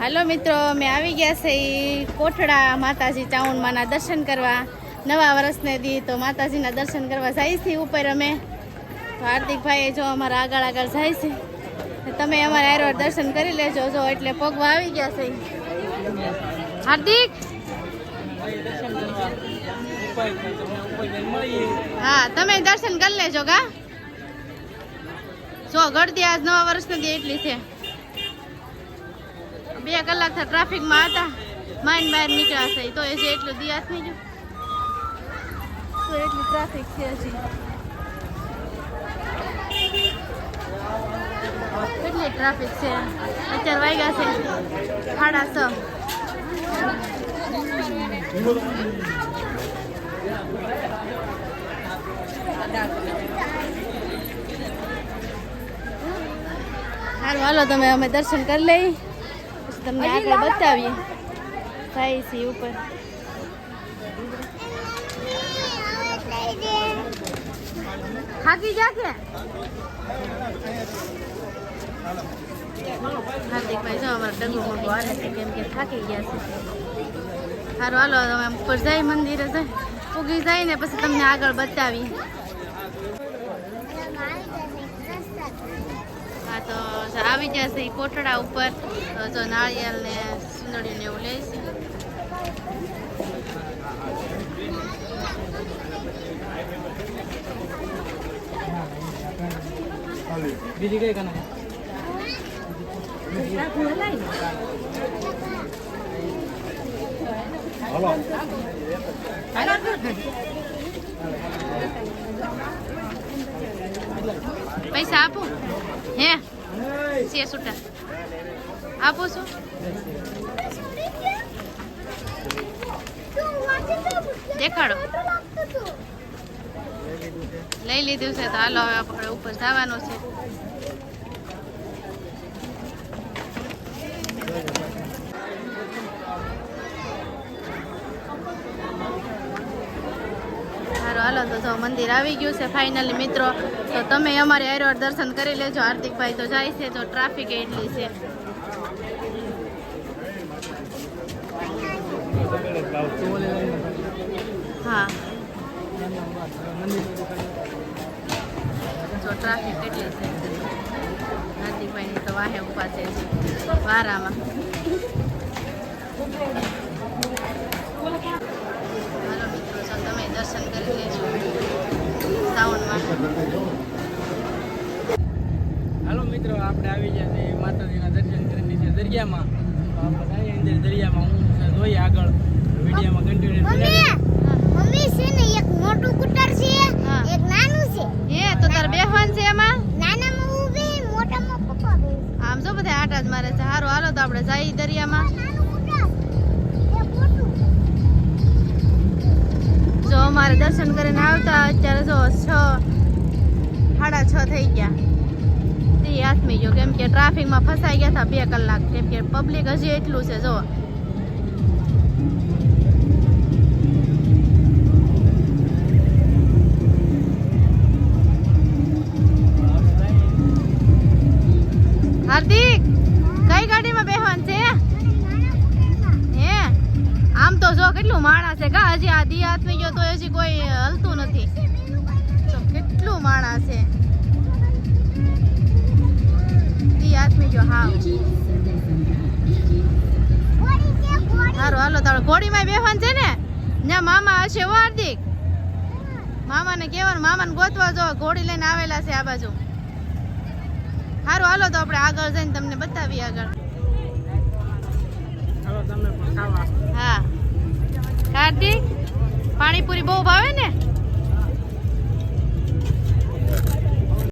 હાલો મિત્રો, અમે આવી ગયા છે કોઠડા માતાજી ચાઉનમાંના દર્શન કરવા. નવા વર્ષને દી તો માતાજીના દર્શન કરવા જાય છે ઉપર અમે. તો હાર્દિકભાઈ જો અમારા આગળ આગળ જાય છે. તમે અમારા એરવાર દર્શન કરી લેજો જો એટલે પગવા આવી ગયા છે. હાર્દિક? હા, તમે દર્શન કરી લેજો ગા. જો ગળદી આજ નવા વર્ષની દી એટલી છે. બે કલાક ટ્રાફિકમાં હતા. માઇન બહાર નીકળ્યા છે. તો હજી એટલું દિયા થઈ ગયું. તો એટલું ટ્રાફિક છે હજી. કેટલી ટ્રાફિક છે? અત્યારે વાગ્યા છે સાડા છ. સારું હાલો તમે અમે દર્શન કરી લઈ. તમને આગળ બતાવીએ. થાય છે ઉપર. થાકી જા કે? હાર્દિકભાઈ જો અમારે ડગું મોટું હાલે છે કેમ કે થાકી ગયા છે. સારું હાલો તમે આમ ઉપર જાય મંદિરે જાય. ઉગી જાય ને પછી તમને આગળ બતાવી તો આવી જશે એ કોટડા ઉપર. તો જો નાળિયેર ને સુંદડીને એવું લે છે બીજી કઈ કના હલો. પૈસા આપું? હે? છે, છૂટા. આપું છું? દેખાડો. લઈ લીધું છે, તો હાલો હવે આપણે ઉપર જવાનું છે સારું હાલો, તો જો મંદિર આવી ગયું છે ફાઇનલી મિત્રો. તો તમે અમારે એરોર દર્શન કરી લેજો. હાર્દિકભાઈ તો જાય છે, તો ટ્રાફિક એટલી છે. હા. જો ટ્રાફિક કેટલી છે. હાર્દિકભાઈની તો વાહે ઊભા છે. વારામાં હાલો મિત્રો જો તમે દર્શન કરી લેજો. શ્રાવણમાં. હાલો મિત્રો આપણે આવી ગયા છે માતાજીના દર્શન કરી છે દરિયામાં. તો આપણે અંદર દરિયામાં. હું જોઈએ આગળ વિડીયોમાં કન્ટિન્યુ મમ્મી છે ને એક મોટું કુટર છે એક નાનું છે. એ તો તારે બેહવાન છે એમાં? નાનામાં હું બે મોટામાં પપ્પા બે આમ જો બધા આટા જ મારે છે. હારો હાલો તો આપણે જઈએ દરિયામાં. દર્શન કરીને આવતા. અત્યારે જો છ, સાડા છ થઈ ગયા. તે હાથમી ગયો કેમ કે ટ્રાફિકમાં ફસાઈ ગયા હતા બે કલાક. કેમ કે પબ્લિક હજી એટલું છે, જો. હાર્દિક, કઈ ગાડીમાં બેહવાનું કેટલું માણસ છે? કા હજી આ દી હાથમી ગયો તો હજી કોઈ હલતું નથી. કેટલું માણસ છે? દી હા સારું હાલો તારો ઘોડીમાં બેહવાનું છે ને? ત્યાં મામા હશે હો હાર્દિક. મામાને કહેવાનું, મામાને ગોતવા જો. લઈને આવેલા છે આ બાજુ. સારું હાલો તો આપણે આગળ જઈને તમને બતાવીએ આગળ હાલો તમે પણ ખાવા હા કાર્તિક પાણીપુરી બહુ ભાવે ને?